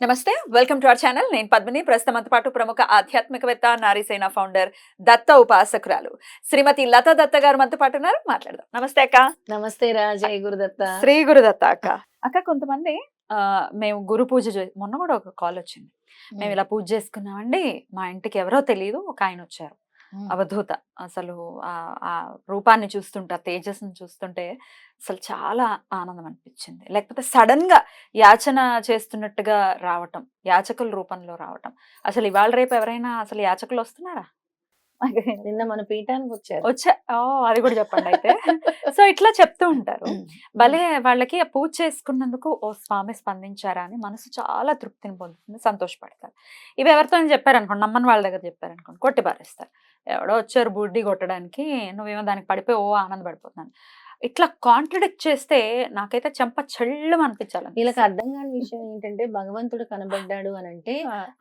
నమస్తే welcome to our channel. నేను పద్మిని. ప్రస్తుతంతో పాటు ప్రముఖ ఆధ్యాత్మికవేత్త నారీసేన ఫౌండర్ దత్త ఉపాసకురాలు శ్రీమతి లతా దత్త గారు మనతో పాటు ఉన్నారు. మాట్లాడదాం. నమస్తే అక్క. నమస్తే రా జయ గురుదత్త శ్రీ గురుదత్త అక్క. అక్క కొంతమంది ఆ, మేము గురు పూజ మొన్న కూడా ఒక కాల్ వచ్చింది. మేము ఇలా పూజ చేసుకున్నామండి. మా ఇంటికి ఎవరో తెలియదు ఒక ఆయన వచ్చారు. అవధూత. అసలు ఆ ఆ రూపాన్ని చూస్తుంటే ఆ తేజస్ని చూస్తుంటే అసలు చాలా ఆనందం అనిపించింది లేకపోతే సడన్గా యాచన చేస్తున్నట్టుగా రావటం యాచకుల రూపంలో రావటం. అసలు ఇవాళ రేపు ఎవరైనా అసలు యాచకులు వస్తున్నారా? నిన్న మన పీఠానికి వచ్చారు. వచ్చా ఓ అది కూడా చెప్పండి అయితే. సో ఇట్లా చెప్తూ ఉంటారు. భలే వాళ్ళకి ఆ పూజ చేసుకున్నందుకు ఓ స్వామి స్పందించారా అని మనసు చాలా తృప్తిని పొందుతుంది సంతోషపడతారు. ఇవి ఎవరితో చెప్పారనుకోండి నమ్మని వాళ్ళ దగ్గర చెప్పారనుకోండి కొట్టి పారేస్తారు. ఎవడో వచ్చారు బుడ్డి కొట్టడానికి నువ్వేమో దానికి పడిపోయి ఓ ఆనందపడిపోతున్నాను. ఇట్లా కాంట్రడిక్ట్ చేస్తే నాకైతే చెంప చెల్లు అనిపించాలి వీళ్ళకి అర్థం కాని విషయం ఏంటంటే భగవంతుడు కనబడ్డాడు అని అంటే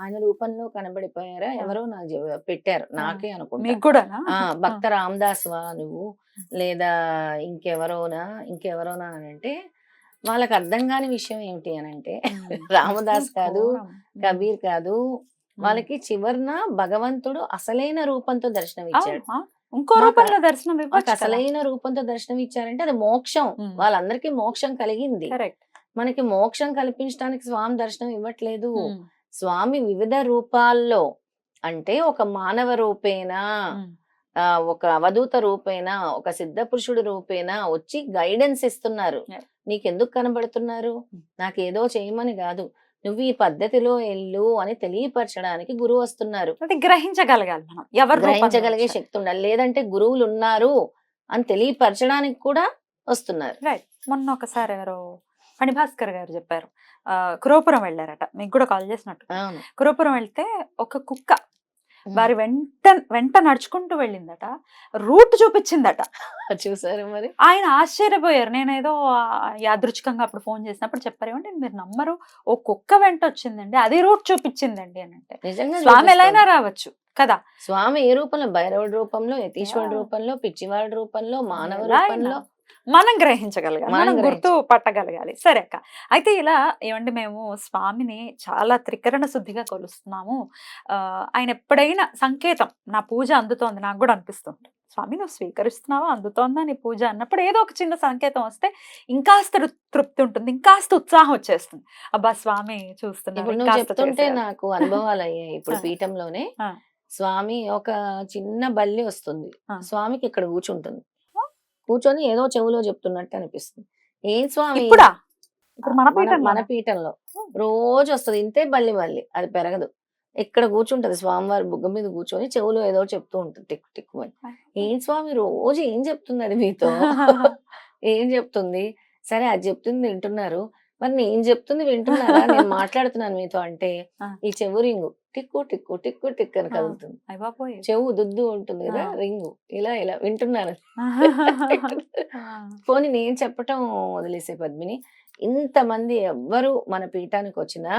ఆయన రూపంలో కనబడిపోయారా? ఎవరో నాకు పెట్టారు. నాకే మీకు అనుకుంటా భక్త రామదాస్ వా నువ్వు? లేదా ఇంకెవరోనా? ఇంకెవరోనా అని అంటే వాళ్ళకి అర్థం కాని విషయం ఏమిటి అని అంటే రామదాస్ కాదు కబీర్ కాదు వాళ్ళకి చివరిన భగవంతుడు అసలైన రూపంతో దర్శనం ఇచ్చాడు ఇంకో రూపంలో దర్శనం అసలైన రూపంతో దర్శనం ఇచ్చారంటే అది మోక్షం. వాళ్ళందరికీ మోక్షం కలిగింది. కరెక్ట్. మనకి మోక్షం కల్పించడానికి స్వామి దర్శనం ఇవ్వట్లేదు. స్వామి వివిధ రూపాల్లో అంటే ఒక మానవ రూపేణ ఆ, ఒక అవధూత రూపేణ ఒక సిద్ధ పురుషుడు రూపేణ వచ్చి గైడెన్స్ ఇస్తున్నారు. నీకెందుకు కనబడుతున్నారు? నాకేదో చేయమని కాదు. నువ్వు ఈ పద్ధతిలో వెళ్ళు అని తెలియపరచడానికి గురువు వస్తున్నారు. అది గ్రహించగలగాలి మనం. ఎవరు గ్రహించగలిగే. శక్తి ఉండాలి. లేదంటే గురువులు ఉన్నారు అని తెలియపరచడానికి కూడా వస్తున్నారు. రైట్ మొన్న ఒకసారి ఎవరో ఫణిభాస్కర్ గారు చెప్పారు. ఆ, కురోపురం వెళ్ళారట. మీకు కూడా కాల్ చేసినట్టు. కురోపురం వెళ్తే ఒక కుక్క వారి వెంట వెంట నడుచుకుంటూ వెళ్ళిందట. రూట్ చూపించిందట. చూసారు మరి? ఆయన ఆశ్చర్యపోయారు. నేనేదో యాదృచ్ఛికంగా అప్పుడు ఫోన్ చేసినప్పుడు చెప్పారు. ఏమంటే మీరు నమ్మరు ఓ కుక్క వెంట వచ్చిందండి అది రూట్ చూపించిందండి అని అంటే. నిజంగా స్వామి ఎలా అయినా. రావచ్చు కదా. స్వామి ఏ రూపంలో? భైరవుడి రూపంలో యతీశ్వరుడి. రూపంలో పిచ్చివాడి రూపంలో మానవ రూపంలో. మనం గ్రహించగలగాలి మనం గుర్తు పట్టగలగాలి సరే అక్క అయితే ఇలా ఏమంటే మేము స్వామిని చాలా త్రికరణ శుద్ధిగా కొలుస్తున్నాము ఆయన ఎప్పుడైనా సంకేతం నా పూజ అందుతోంది నాకు కూడా అనిపిస్తుంది స్వామి నువ్వు స్వీకరిస్తున్నావా అందుతోందా నీ పూజ అన్నప్పుడు ఏదో ఒక చిన్న సంకేతం వస్తే ఇంకాస్త తృప్తి ఉంటుంది ఇంకాస్త ఉత్సాహం వచ్చేస్తుంది అబ్బా స్వామి చేసేయాలి. నాకు అనుభవాలు అయ్యాయి ఇప్పుడు. పీఠంలోనే. స్వామి ఒక చిన్న బల్లి వస్తుంది. స్వామికి ఇక్కడ కూర్చుంటుంది. కూర్చొని ఏదో చెవులో చెప్తున్నట్టు అనిపిస్తుంది. ఏం స్వామి? ఇప్పుడా? ఇప్పుడు మన మన- పీఠంలో. రోజు వస్తుంది ఇంతే బల్లి మళ్ళీ. అది పెరగదు. ఇక్కడ కూర్చుంటది? స్వామివారి బుగ్గ మీద కూర్చొని చెవులో ఏదో చెప్తూ ఉంటుంది. టిక్ టిక్ అని. ఏం స్వామి? రోజు ఏం చెప్తుంది అది మీతో? ఏం చెప్తుంది? సరే అది చెప్తుంది వింటున్నారు. మరి నేను చెప్తుంది వింటున్నారా? నేను మాట్లాడుతున్నాను మీతో అంటే. ఈ చెవు రింగు. టిక్కు టిక్కు టిక్కు టిక్ అని. కదులుతుంది. చెవు దుద్దు ఉంటుంది కదా. రింగు. ఇలా ఇలా వింటున్నారు పోనీ నేను చెప్పటం వదిలేసే పద్మిని. ఇంతమంది ఎవ్వరు మన పీఠానికి వచ్చినా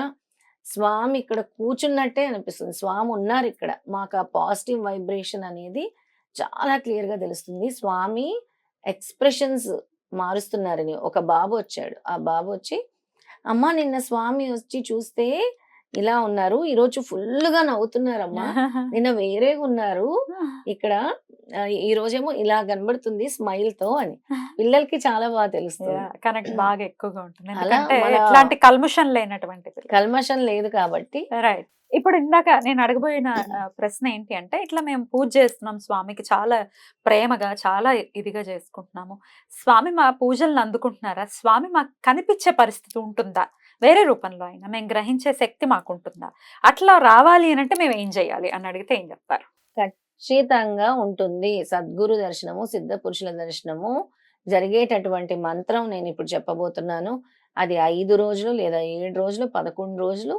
స్వామి ఇక్కడ కూర్చున్నట్టే అనిపిస్తుంది. స్వామి ఉన్నారు ఇక్కడ. మాకు ఆ పాజిటివ్ వైబ్రేషన్ అనేది చాలా క్లియర్గా తెలుస్తుంది. స్వామి ఎక్స్ప్రెషన్స్ మారుస్తున్నారని ఒక బాబు వచ్చాడు. ఆ బాబు వచ్చి అమ్మా నిన్న స్వామి వచ్చి చూస్తే ఇలా ఉన్నారు. ఈరోజు ఫుల్గా నవ్వుతున్నారమ్మా. నిన్న వేరేగా ఉన్నారు. ఇక్కడ ఈ రోజేమో ఇలా కనబడుతుంది స్మైల్తో అని. పిల్లలకి చాలా బాగా తెలుస్తుంది. కనెక్ట్ బాగా ఎక్కువగా ఉంటుంది. ఎట్లాంటి కల్ముషన్ లేనటువంటి పిల్లలు. కల్మషం లేదు కాబట్టి రైట్. ఇప్పుడు ఇందాక నేను అడగబోయిన ప్రశ్న ఏంటి అంటే ఇట్లా మేము పూజ చేస్తున్నాం స్వామికి చాలా ప్రేమగా చాలా ఇదిగా చేసుకుంటున్నాము. స్వామి మా పూజలను అందుకుంటున్నారా? స్వామి మాకు కనిపించే పరిస్థితి ఉంటుందా? వేరే రూపంలో అయినా మేము గ్రహించే శక్తి మాకు ఉంటుందా అట్లా రావాలి అని అంటే మేము ఏం చేయాలి అని అడిగితే ఏం చెప్తారు? ఖచ్చితంగా ఉంటుంది. సద్గురు దర్శనము సిద్ధ పురుషుల దర్శనము జరిగేటటువంటి మంత్రం నేను ఇప్పుడు చెప్పబోతున్నాను. అది ఐదు రోజులు లేదా ఏడు రోజులు పదకొండు రోజులు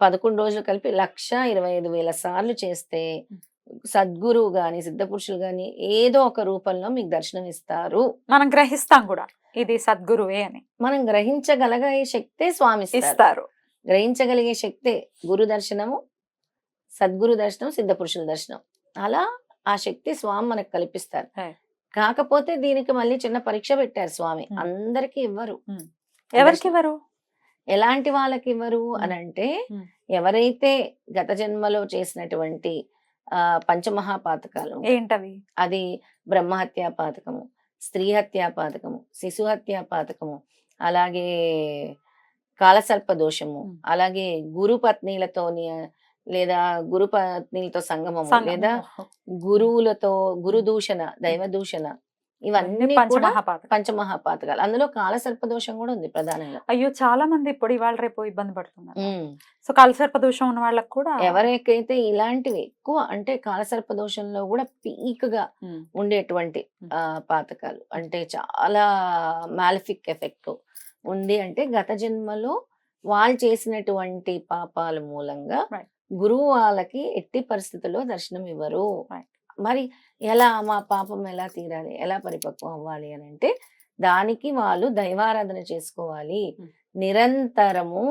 పదకొండు రోజులు కలిపి లక్ష ఇరవై ఐదు వేల సార్లు చేస్తే సద్గురువు గాని సిద్ధ పురుషులు గాని ఏదో ఒక రూపంలో మీకు దర్శనం ఇస్తారు. మనం గ్రహిస్తాం కూడా ఇది సద్గురువే అని. మనం గ్రహించగలిగే శక్తే స్వామి ఇస్తారు. గ్రహించగలిగే శక్తే గురు దర్శనము సద్గురు దర్శనం సిద్ధ పురుషుల దర్శనం. అలా ఆ శక్తి స్వామి మనకు కల్పిస్తారు. కాకపోతే దీనికి మళ్ళీ చిన్న పరీక్ష పెట్టారు స్వామి. అందరికి ఇవ్వరు. ఎవరికి ఎవరు ఎలాంటి వాళ్ళకి ఇవ్వరు అని అంటే. ఎవరైతే గత జన్మలో చేసినటువంటి ఆ పంచమహాపాతకాలు ఏంటవి అది బ్రహ్మహత్యా పాతకము స్త్రీ హత్యా పాతకము శిశు హత్యా పాతకము అలాగే కాలసర్ప దోషము. అలాగే గురు పత్నిలతోని లేదా గురు పత్నిలతో సంగమము సంగమం. లేదా గురువులతో గురు దూషణ దైవ దూషణ ఇవన్నీ పంచమహాపాతకాలు అందులో కాలసర్ప దోషం కూడా ఉంది ప్రధానంగా అయ్యో చాలా మంది ఇప్పుడు ఇవాళ రేపు ఇబ్బంది పడుతున్నారు. సో కాలసర్ప దోషం ఉన్న వాళ్ళకి కూడా ఎవరికైతే ఇలాంటివి ఎక్కువ అంటే కాలసర్ప దోషంలో కూడా పీక్గా ఉండేటువంటి. ఆ పాతకాలు అంటే చాలా మాలిఫిక్ ఎఫెక్ట్ ఉంది అంటే గత జన్మలో వాళ్ళు చేసినటువంటి పాపాల మూలంగా. గురువు వాళ్ళకి ఎట్టి పరిస్థితుల్లో దర్శనం ఇవ్వరు. మరి ఎలా మా పాపం ఎలా తీరాలి? ఎలా పరిపక్వం అవ్వాలి అని అంటే దానికి వాళ్ళు దైవారాధన చేసుకోవాలి. నిరంతరము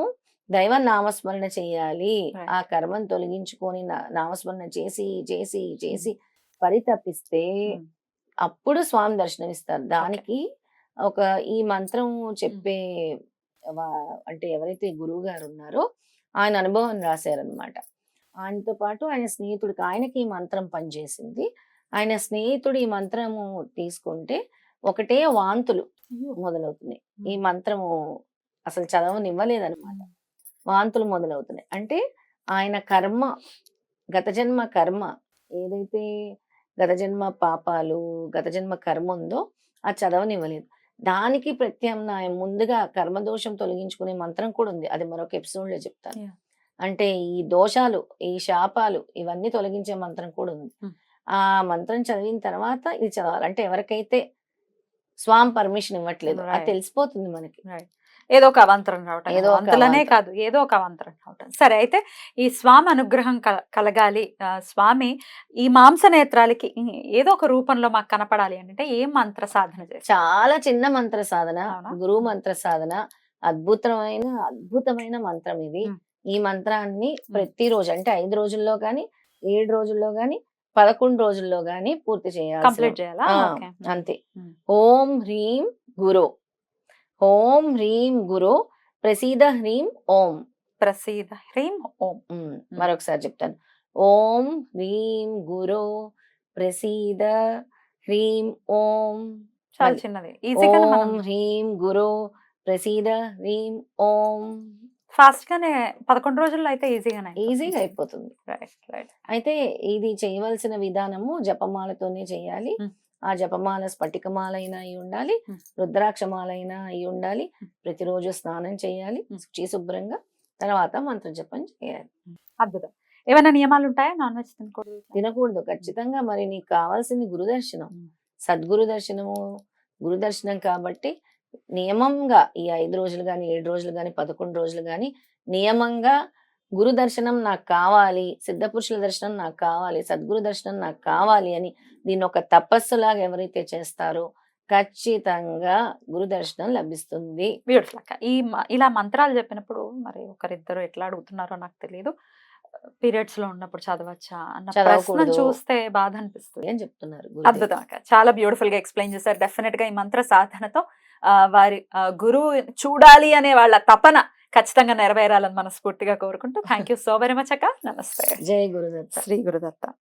దైవ నామస్మరణ చేయాలి. ఆ కర్మను తొలగించుకొని నామస్మరణ చేసి చేసి చేసి పరితపిస్తే. అప్పుడు స్వామి దర్శనం ఇస్తారు దానికి ఒక ఈ మంత్రం చెప్పే అంటే ఎవరైతే గురువు గారు ఉన్నారో ఆయన అనుభవం రాశారనమాట ఆయనతో పాటు ఆయన స్నేహితుడికి ఆయనకి ఈ మంత్రం పనిచేసింది. ఆయన స్నేహితుడు ఈ మంత్రము తీసుకుంటే ఒకటే వాంతులు మొదలవుతున్నాయి. ఈ మంత్రము అసలు చదవనివ్వలేదన్నమాట. వాంతులు మొదలవుతున్నాయి. అంటే ఆయన కర్మ గత జన్మ కర్మ ఏదైతే గత జన్మ పాపాలు గత జన్మ కర్మ ఉందో అది చదవనివ్వలేదు. దానికి ప్రత్యామ్నాయం ముందుగా కర్మదోషం తొలగించుకునే మంత్రం కూడా ఉంది. అది మరొక ఎపిసోడ్లో చెప్తాను. అంటే ఈ దోషాలు ఈ శాపాలు ఇవన్నీ తొలగించే మంత్రం కూడా ఉంది. ఆ మంత్రం చదివిన తర్వాత ఇది చదవాలి అంటే ఎవరికైతే స్వామి పర్మిషన్ ఇవ్వట్లేదు అది. తెలిసిపోతుంది మనకి ఏదో ఒక అవంతరం రావటం ఏదో అవాంతరం. కాదు ఏదో ఒక అవంతరం రావటం సరే అయితే ఈ స్వామి అనుగ్రహం కల- కలగాలి స్వామి ఈ మాంస నేత్రాలకి ఏదో ఒక రూపంలో మాకు కనపడాలి అంటే ఏం మంత్ర సాధన చాలా చిన్న మంత్ర సాధన? గురువు మంత్ర సాధన అద్భుతమైన అద్భుతమైన మంత్రం ఇది. ఈ మంత్రాన్ని ప్రతిరోజు అంటే ఐదు రోజుల్లో గాని ఏడు రోజుల్లో గాని పదకొండు రోజుల్లో గాని పూర్తి చేయాలి కంప్లీట్ చేయాలా. అంతే. ఓం హ్రీం గురు. ఓం హ్రీం గురు ప్రసీద హ్రీం ఓం. ప్రసీద హ్రీం ఓం. మరొకసారి చెప్తాను. ఓం హ్రీం గురు ప్రసీద హ్రీం ఓం. చాలా. చిన్నది. ఓం హ్రీం గురు ప్రసీద హ్రీం ఓం. ఫాస్ట్ గానే పదకొండు రోజుల్లో అయితే ఈజీగానే ఈజీగా అయిపోతుంది. రైట్ రైట్ అయితే ఇది చేయవలసిన విధానము జపమాలతోనే చేయాలి. మ్. ఆ జపమాల స్ఫటికమాల అయినా అయి ఉండాలి. మ్. రుద్రాక్షమాల అయినా అయి ఉండాలి. మ్. ప్రతిరోజు స్నానం చేయాలి. శుచి శుభ్రంగా తర్వాత మంత్ర జపం చేయాలి అద్భుతం. ఏమైనా నియమాలు ఉంటాయా నాన్ వెజ్ తినకూడదు. తినకూడదు. ఖచ్చితంగా మరి నీకు కావాల్సింది గురు దర్శనం మ్. సద్గురు దర్శనము గురు దర్శనం కాబట్టి నియమంగా ఈ ఐదు రోజులు కానీ ఏడు రోజులు కానీ పదకొండు రోజులు కానీ నియమంగా గురు దర్శనం నాకు కావాలి సిద్ధ పురుషుల దర్శనం నాకు కావాలి సద్గురు దర్శనం నాకు కావాలి అని దీన్ని ఒక తపస్సులాగా ఎవరైతే చేస్తారో ఖచ్చితంగా గురు దర్శనం లభిస్తుంది. బ్యూటిఫుల్ అక్క. ఈ ఇలా మంత్రాలు చెప్పినప్పుడు మరి ఒకరిద్దరు ఎట్లా అడుగుతున్నారో నాకు తెలియదు పీరియడ్స్లో ఉన్నప్పుడు చదవచ్చా అన్న ప్రశ్న. చూస్తే బాధ అనిపిస్తుంది. అని చెప్తున్నారు. అద్భుతం అక్క. చాలా బ్యూటిఫుల్గా ఎక్స్ప్లెయిన్ చేశారు. డెఫినెట్గా ఈ మంత్ర సాధనతో వారి గురువు చూడాలి అనే వాళ్ళ తపన ఖచ్చితంగా నెరవేరాలని మనస్ఫూర్తిగా కోరుకుంటూ. Thank you so very much అక్క. నమస్తే. జై గురుదత్త. శ్రీ గురుదత్త.